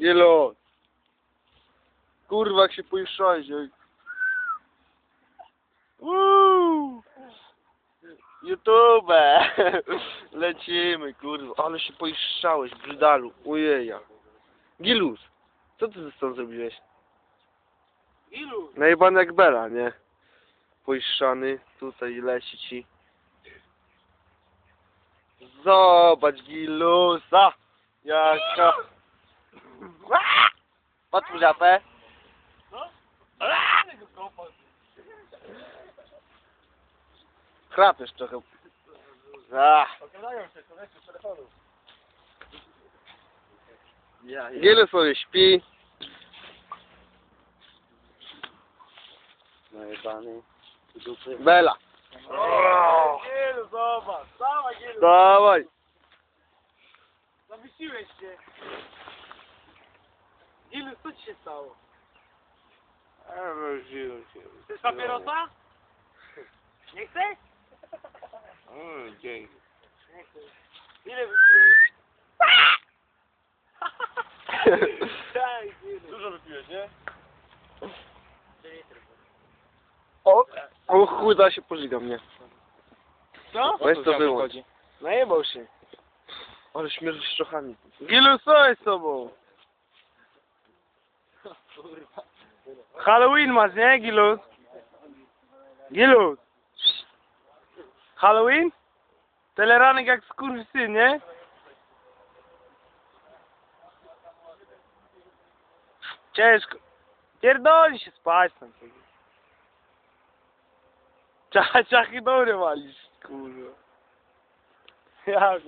Gilu. Kurwa, jak się pojuszczałeś, oj. Uuu. YouTube! Lecimy, kurwa. Ale się pojuszczałeś, brzydalu. Ujeja. Gilus, co ty ze stąd zrobiłeś? Ilu? Najebany jak Bela, nie? Pojuszczany, tutaj leci ci. Zobacz Gilusa! Jaka... Patrz mu żapę. No? Tego kopa. Chrapiesz trochę. Ach. Oglądają się, człowieku, z telefonu. Ja, Gilu sobie śpi. Najebany. Dupy. Bela. Gilu, zobacz. Dawaj, Gilu. Dawaj. Zawiesiłeś się. Gilu, co ci się stało? Chcesz papierosa? Nie chcesz? Dzięki. Nie chcę. Ile Daj, Gilu. Dużo wypiłeś, nie? O, o chuda się pożyga mnie. Co? Weź to wyłącz. Najebał się. Ale śmierć z czochami. Gilu, co jest z tobą? Halloween masz, nie, Gilus? Gilus. Halloween? Teleranek jak skurwysyn, nie? Ciężko. Pierdoli się spać tam. Cza- Czachy dobre walisz, kurwa. Ja.